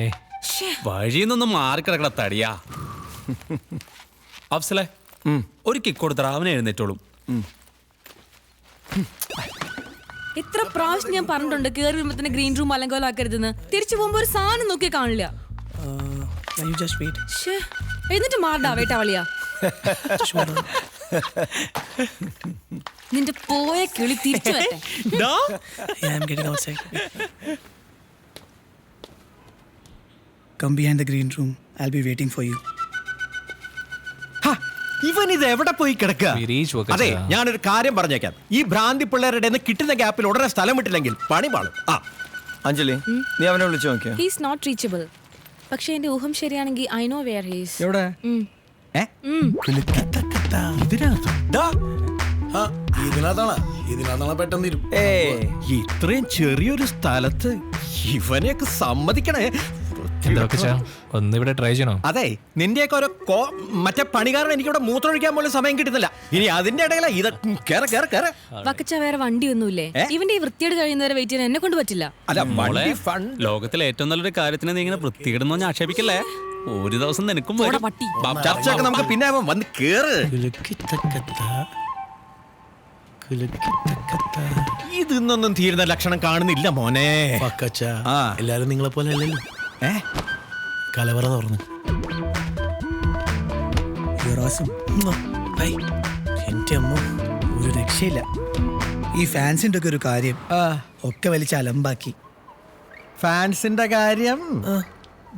ഏ വഴിയിൽ മാറിക്കിടക്കട തടിയാ. അഫ്സലെ ഒരു കിക്ക് കൊടുത്തറ അവനെ എഴുന്നേറ്റോളും. ഇത്ര പ്രാവശ്യം ഞാൻ പറഞ്ഞിട്ടുണ്ട് കേറി വരുമ്പോ തന്നെ ഗ്രീൻ റൂം അലങ്കോലാക്കരുതെന്ന്. തിരിച്ചു പോകുമ്പോ ഒരു സാധനം നോക്കി കാണില്ല? ശ്ശേ, എന്നിട്ട് മാറടാ വേട്ടാവളിയാ. നിന്റെ പോയ കിളി തിരിച്ചു വരട്ടെ. Yeah, behind the green room I be waiting for I'll be waiting for you. ഇവൻ ഇത് എവിടെ പോയി കിടക്കുക അതെ ഞാനൊരു കാര്യം പറഞ്ഞേക്കാം. ഈ ഭ്രാന്തി പിള്ളേരുടെ കിട്ടുന്ന ഗ്യാപ്പിൽ ഉടനെ സ്ഥലം വിട്ടില്ലെങ്കിൽ പണി പാളും. ആ. അഞ്ജലി നീ അവനെ വിളിച്ചു നോക്കിയോ? ഹീസ് നോട്ട് റീച്ചബിൾ പക്ഷേ എന്റെ ഊഹം ശരിയാണെങ്കിൽ ഐ നോ വെയർ ഹീസ് എവിടെ? ഇത്രയും ചെറിയൊരു സ്ഥലത്ത് ഇവനെയൊക്കെ സമ്മതിക്കണേ? എന്താ വക്കച്ച ഒന്നിവിടെ ട്രൈ ചെയ്യണോ? അതെ നിന്റെയൊക്കെ ഒരു കോ മറ്റേ പണികാരൻ എനിക്കിവിടെ മൂത്രമൊഴിക്കാൻ പോലും സമയം കിട്ടുന്നില്ല. ഇനി അതിന്റെ ഇടയില ഇത് കേറ കേറ കേറ. വക്കച്ച വേറെ വണ്ടിയൊന്നുമില്ലേ? ഒന്നുമില്ലേ ഇവന്റെ ഈ വൃത്തിയോട് കഴിയുന്നവരെ വെയിറ്റ് ചെയ്യാൻ എന്നെ കൊണ്ട് പറ്റില്ല. അല്ല മോളെ ഫണ്ട് ലോകത്തിലെ ഏറ്റവും നല്ലൊരു കാര്യത്തിന് നീ ഇങ്ങനെ വൃത്തിയിടുന്നോ ഞാൻ ആക്ഷേപിക്കല്ലേ? ഒരു ദിവസം നിനക്കും ചർച്ചയൊക്കെ നമുക്ക് പിന്നെ. വന്ന് കേറ്. ഇതിന്നൊന്നും തീരുന്ന ലക്ഷണം കാണുന്നില്ല മോനെ. പക്കച്ച ആ. എല്ലാരും നിങ്ങളെ പോലെ അല്ലല്ലോ. ഏ? കലവറ തുറന്ന്. എന്റെ അമ്മ ഒരു രക്ഷയില്ല. ഈ ഫാൻസിന്റെ ഒക്കെ ഒരു കാര്യം ഒക്കെ വലിച്ച അലമ്പാക്കി. ഫാൻസിന്റെ കാര്യം?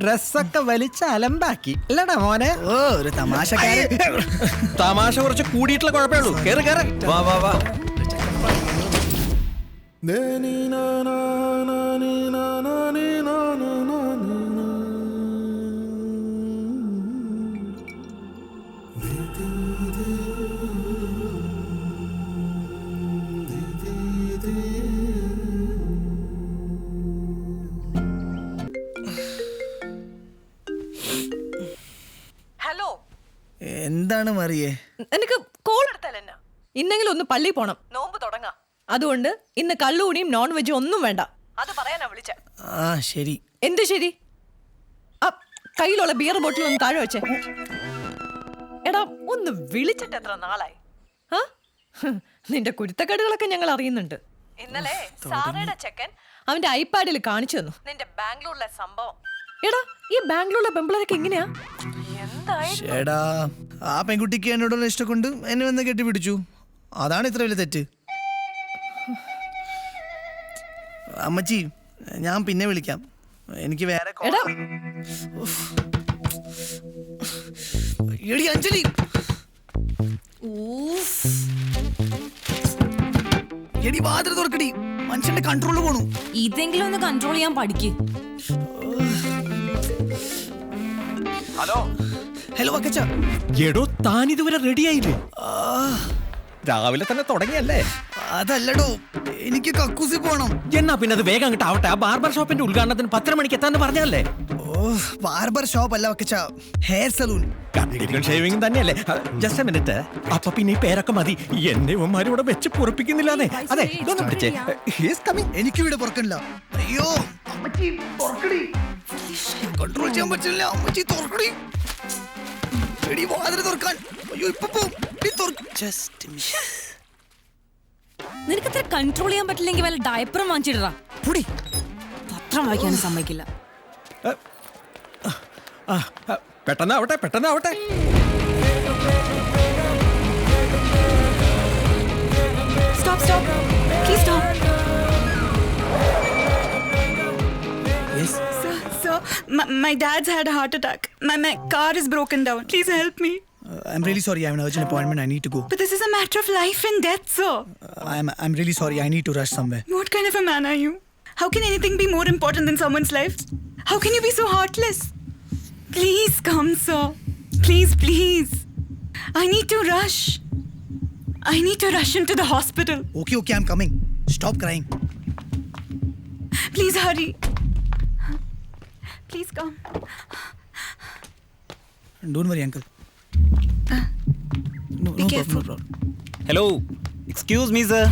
ഡ്രസ്സൊക്കെ വലിച്ച അലമ്പാക്കി. അല്ലടാ മോനെ. ഓ ഒരു തമാശക്കാരൻ. തമാശ കുറച്ച് കൂടിയിട്ടുള്ള കുഴപ്പമേ ഉള്ളൂ. കേറ് കേറ്. വാ വാ വാ. എന്താണ് മറിയേ? എനിക്ക് കോൾ എടുത്താൽ എന്നാ? ഇന്നെങ്കിലും ഒന്ന് പള്ളി പോണം. നോമ്പ് തുടങ്ങാം. അതുകൊണ്ട് ഇന്ന് കള്ളുകൂടിയും നോൺ വെജും ഒന്നും വേണ്ട. അത് പറയാനാ വിളിച്ച. ആ ശരി. എന്ത് ശരി? ആ കയ്യിലുള്ള ബിയർ ബോട്ടിൽ ഒന്ന് താഴെ വെച്ചേ. എടാ ഒന്ന് വിളിച്ചിട്ട് എത്ര നാളായി? ആ? നിന്റെ കുരുത്തക്കേടുകളൊക്കെ ഞങ്ങൾ അറിയുന്നുണ്ട്. ഇന്നലെ സാറയുടെ ചെക്കൻ അവന്റെ ഐപാഡിൽ കാണിച്ചു തന്നു. നിന്റെ ബാംഗ്ലൂരിലെ സംഭവം. എടാ ഈ ബാംഗ്ലൂരിലെ പെമ്പിളരൊക്കെ എങ്ങനെയാ? ചേടാ ആ പെൺകുട്ടിക്ക് എന്നോടുള്ള ഇഷ്ടം കൊണ്ട് എന്നെ വന്ന് കെട്ടിപ്പിടിച്ചു. അതാണ് ഇത്ര വലിയ തെറ്റ്. അമ്മച്ചി ഞാൻ പിന്നെ വിളിക്കാം. എനിക്ക് വേറെ എടി. അഞ്ജലി. എടി വാതിൽ തുറക്കടി. മനുഷ്യന്റെ കൺട്രോൾ പോണു. ഇതെങ്കിലും ഒന്ന് കൺട്രോൾ ചെയ്യാൻ പഠിക്ക്. ഹലോ. വക്കച്ച എടോ താൻ ഇതുവരെ റെഡിയായില്ലേ രാവിലെ തന്നെ തുടങ്ങിയല്ലേ? അതല്ലടോ എനിക്ക് കക്കൂസി പോണം. എന്നാ പിന്നെ അത് വേഗം അങ്ങോട്ട് ആവട്ടെ. ആ ബാർബർ ഷോപ്പിന്റെ ഉദ്ഘാടനത്തിന് പത്തര മണിക്ക് എത്താന്ന് പറഞ്ഞല്ലേ ഓ ബാർബർ ഷോപ്പ് അല്ല വക്കച്ച ഹെയർ സലൂൺ. ഷേവിംഗ് തന്നെയല്ലേ. ജസ്റ്റ് എ മിനിറ്റ് അപ്പൊ പിന്നെ ഈ പേരൊക്കെ മതി. എന്നെ ഇവന്മാരും ഇവിടെ വെച്ച് പൊറപ്പിക്കുന്നില്ലാന്നേ. അതെ ഇതൊന്ന് പിടിച്ചേ. ഹീസ് കമ്മിങ് എനിക്ക് ഇവിടെ പുറക്കണില്ല. അയ്യോ അമ്മച്ചി തുറക്കടി കൺട്രോൾ ചെയ്യാൻ പറ്റില്ല. അമ്മച്ചി തുറക്കടി എടി വാതിൽ തുറക്കാൻ. അയ്യോ ഇപ്പൊ പോവും. നിനക്ക് അത്ര കൺട്രോൾ ചെയ്യാൻ പറ്റില്ലെങ്കിൽ വല്ല ഡയപ്പറും വാങ്ങിച്ചിടാ പുടി. പത്രം വായിക്കാനും സമ്മതിക്കില്ല. പെട്ടെന്നാവട്ടെ പെട്ടെന്നാവട്ടെ. Stop stop please stop my, my dad's had a heart attack. My, my car is broken down. Please help me. Uh, I'm really sorry. I have an urgent appointment. I need to go. But this is a matter of life and death, sir. Uh, I'm I'm really sorry. I need to rush somewhere. What kind of a man are you? How can anything be more important than someone's life? How can you be so heartless? Please come, sir. Please, please. I need to rush. I need to rush into the hospital. Okay, okay. I'm coming. Stop crying. Please hurry. Please come. Don't worry, uncle. Uh, no, Be no problem, careful. no problem. Hello. Excuse me, sir.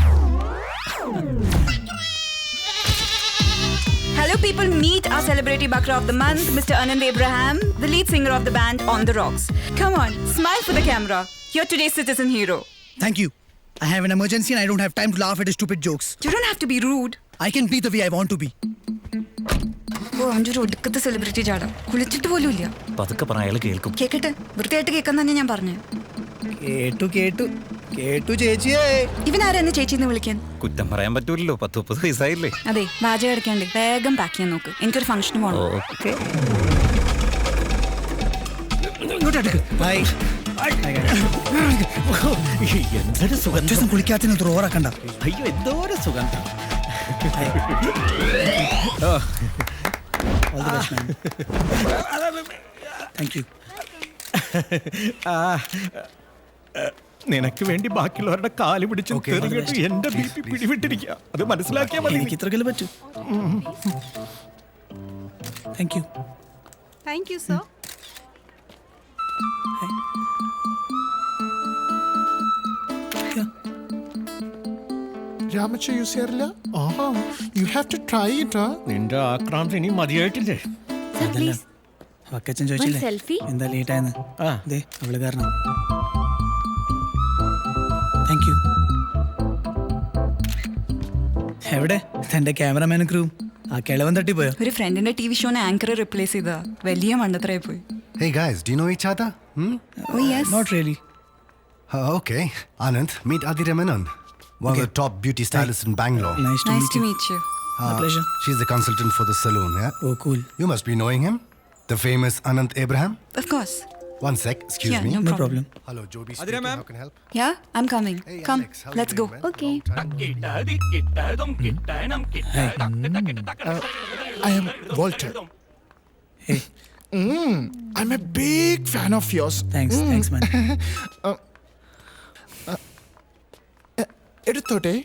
Hello, people. Meet our celebrity bakra of the month, Mr. Anand Abraham, the lead singer of the band On the Rocks. Come on, smile for the camera. You're today's citizen hero. Thank you. I have an emergency and I don't have time to laugh at stupid jokes. You don't have to be rude. I can be the way I want to be. ഓ ഒരു ഒടുക്കത്തെ celebrity ചാടാ. കുളിച്ചിട്ട് പോലും ഇല്ല. പതുക്കെ പറഞ്ഞ അയാൾ കേൾക്കും. കേക്കട്ടെ വൃത്തിയായിട്ട് കേൾക്കാൻ തന്നെ ഞാൻ പറഞ്ഞു. കേട്ടു കേട്ടു. കേട്ടു ചേച്ചിയേ. ഇവനാരെന്ന് ചേച്ചി ചേച്ചിന്ന് വിളിക്കാൻ? കുറ്റം പറയാൻ പറ്റൂലല്ലോ പത്ത് മുപ്പത് വയസ്സായില്ലേ. അതെ വാചകം അടയ്ക്കാണ്ട് വേഗം പാക്ക് ചെയ്യാൻ നോക്ക്. എനിക്കൊരു ഫംഗ്ഷന് പോകണം ഓക്കെ. ബൈ എന്തൊരു സുഗന്ധം കുളിക്കാത്തിന് ത്രോറാക്കണ്ട അയ്യോ എന്തോരം സുഗന്ധം. താങ്ക് യു നിനക്ക് വേണ്ടി ബാക്കിയുള്ളവരുടെ കാൽ പിടിച്ച് Okay, all the തെറിഞ്ഞിട്ട് best. എന്റെ ബി പി പിടിവിട്ടിരിക്കുക അത് മനസ്സിലാക്കിയാൽ മതി. എനിക്ക് ഇത്രക്കല്ലേ പറ്റൂ. Thank you thank you sir രാമച്ച use ചെയ്യാറില്ല you have to try it നിന്റെ ആക്രാന്തം ഇനി മതിയായിട്ടില്ലേ? വക്കച്ചൻ ചോദിച്ചില്ലേ? സെൽഫി എന്താ ലേറ്റ് ആയെന്ന് ആ. ദേ അവൾ കാരണം. താങ്ക് യു എവിടെ? തന്റെ ക്യാമറമാനും ക്രൂവും ആ കിളവൻ തട്ടിപ്പോയോ? ഒരു ഫ്രണ്ടിന്റെ ടി വി ഷോനെ ആങ്കറെ റിപ്ലേസ് ചെയ്താ. വലിയ മണ്ടത്തരായി പോയി. Hey guys, do you know each other? Hmm? Oh, yes. Not really Uh, okay. Anand, meet one okay. of the top beauty stylists in Bangalore. Nice to, nice meet, to you. meet you. Uh, My ah, pleasure. She's the consultant for the salon, yeah? Oh, cool. You must be knowing him. The famous Anant Abraham? Of course. One sec, excuse yeah, me. No, no problem. Hello, Joby speaking. Adira, How can I help? Yeah, I'm coming. Hey, Come, Alex, let's go. Okay. Mm. Uh, I am Walter. Hey. Mm, I'm a big fan of yours. Thanks, mm. thanks, man. uh, എടുത്തോട്ടെ?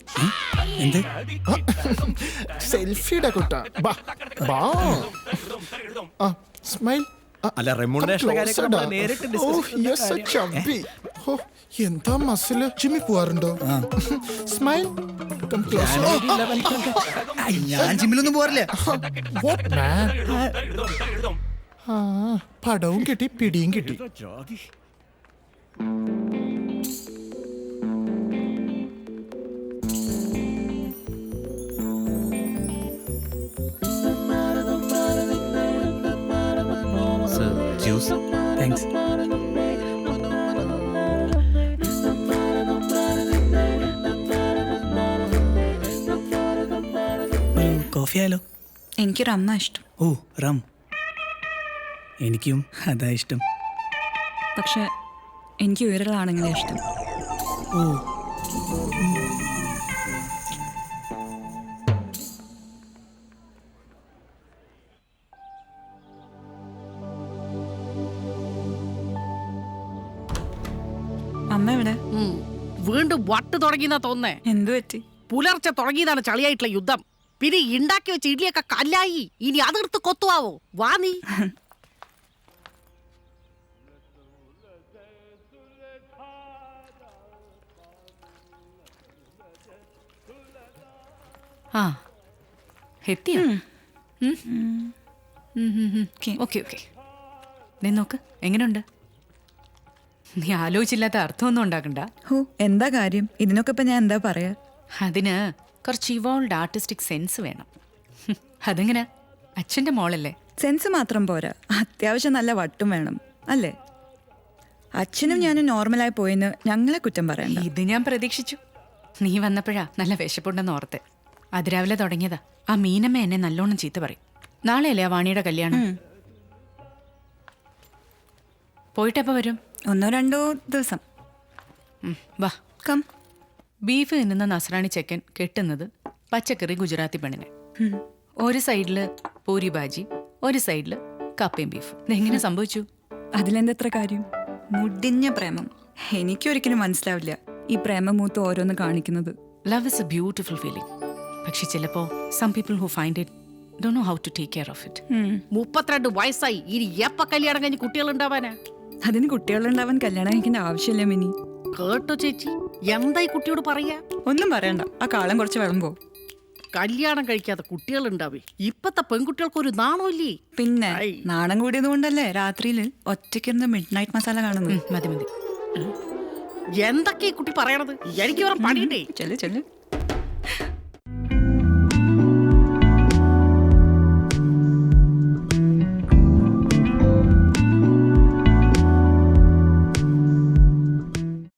എന്ത്? സെൽഫിയുടെ കുട്ട. ബാ ബാ. ആ smile. അല്ല remuneration നേരിട്ട് എന്താ muscle? Jimmy പോവാറുണ്ടോ? സ്മൈൽ ഞാൻ ജിമ്മിലൊന്നും പോവാറില്ല. പടവും കിട്ടി പിടിയും കിട്ടി. ജ്യൂസ് താങ്ക്സ് ഒരു കോഫി ആയാലോ എനിക്കൊരു അമ്മ ഇഷ്ടം. Oh rum. എനിക്കും അതാ ഇഷ്ടം. പക്ഷെ എനിക്ക് ഉയരലാണെങ്കിലും ആണെങ്കിലേ ഇഷ്ടം. ഓ. വീണ്ടും തുടങ്ങിന്നാ തുടങ്ങിയെന്നാ തോന്നേ എന്തു പറ്റി? പുലർച്ചെ തുടങ്ങിയതാണ് ചളിയായിട്ടുള്ള യുദ്ധം. പിന്നെ ഇണ്ടാക്കി ഉണ്ടാക്കി വെച്ച ഇഡ്ലിയൊക്കെ കല്ലായി. ഇനി അതെടുത്ത് കൊത്തുവാവോ? വാ നീ. ആ എത്തിയോ? ഓക്കെ നീ നോക്ക് എങ്ങനെയുണ്ട് നീ ആലോചിച്ചില്ലാത്ത അർത്ഥമൊന്നും ഉണ്ടാക്കണ്ട. ഹോ എന്താ കാര്യം? ഇതിനൊക്കെ ഇപ്പൊ ഞാൻ എന്താ പറയാ? അതിന് കുറച്ച് ഇവോൾഡ് ആർട്ടിസ്റ്റിക് സെൻസ് വേണം. ഹും, അതെങ്ങനെ? അച്ഛന്റെ മോളല്ലേ? സെൻസ് മാത്രം പോരാ. അത്യാവശ്യം നല്ല വട്ടും വേണം അല്ലേ? അച്ഛനും ഞാനും നോർമലായി പോയെന്ന് ഞങ്ങളെ കുറ്റം പറയണ്ട. ഇത് ഞാൻ പ്രതീക്ഷിച്ചു. നീ വന്നപ്പോഴാ നല്ല വിശപ്പുണ്ടെന്ന് ഓർത്ത്. അതിരാവിലെ തുടങ്ങിയതാ. ആ മീനമ്മ എന്നെ നല്ലോണം ചീത്ത പറയും. നാളെയല്ലേ ആ വാണിയുടെ കല്യാണം? പോയിട്ടപ്പോ വരും? ഒന്നോ രണ്ടോ ദിവസം. വാ. കം. ബീഫ് തിന്നുന്ന നസ്രാണി ചെക്കൻ കെട്ടുന്നത് പച്ചക്കറി ഗുജറാത്തി പെണ്ണിനെ. ഒരു സൈഡിൽ പൂരി ബാജി ഒരു സൈഡിൽ കപ്പയും ബീഫ്. ഇതെങ്ങനെ സംഭവിച്ചു? അതിലെന്തത്ര കാര്യം? മുടിഞ്ഞ പ്രേമം. എനിക്കൊരിക്കലും മനസ്സിലാവില്ല ഈ പ്രേമം മൂത്ത് ഓരോന്ന് കാണിക്കുന്നത്. Love is a beautiful feeling പക്ഷെ ചിലപ്പോ some people who find it do know how to take care of it മുപ്പത്തിരണ്ട് വയസ്സായി. ഇനി എപ്പ കല്യാണം കഴിഞ്ഞ് കുട്ടികൾ ഉണ്ടാവാനാ അതിന് കുട്ടികളുണ്ടാവാൻ കല്യാണം കഴിക്കേണ്ട ആവശ്യമില്ല മിനി. കേട്ടോ ചേച്ചി. എന്താ ഈ കുട്ടിയോട് പറയാ? ഒന്നും പറയണ്ട. ആ കാലം കുറച്ച് വിളമ്പോ കല്യാണം കഴിക്കാത്ത കുട്ടികളുണ്ടാവേ. ഇപ്പത്തെ പെൺകുട്ടികൾക്ക് ഒരു നാണമില്ലേ പിന്നെ ഐ. നാണം കൂടിയത് കൊണ്ടല്ലേ രാത്രിയിൽ ഒറ്റയ്ക്കിരുന്ന് മിഡ് നൈറ്റ് മസാല കാണുന്നു മതി മതി. എന്തൊക്കെ ഈ കുട്ടി പറയണത്? എനിക്ക് വേറെ പണിയുണ്ടേ. ചെല്ലു ചെല്ലു.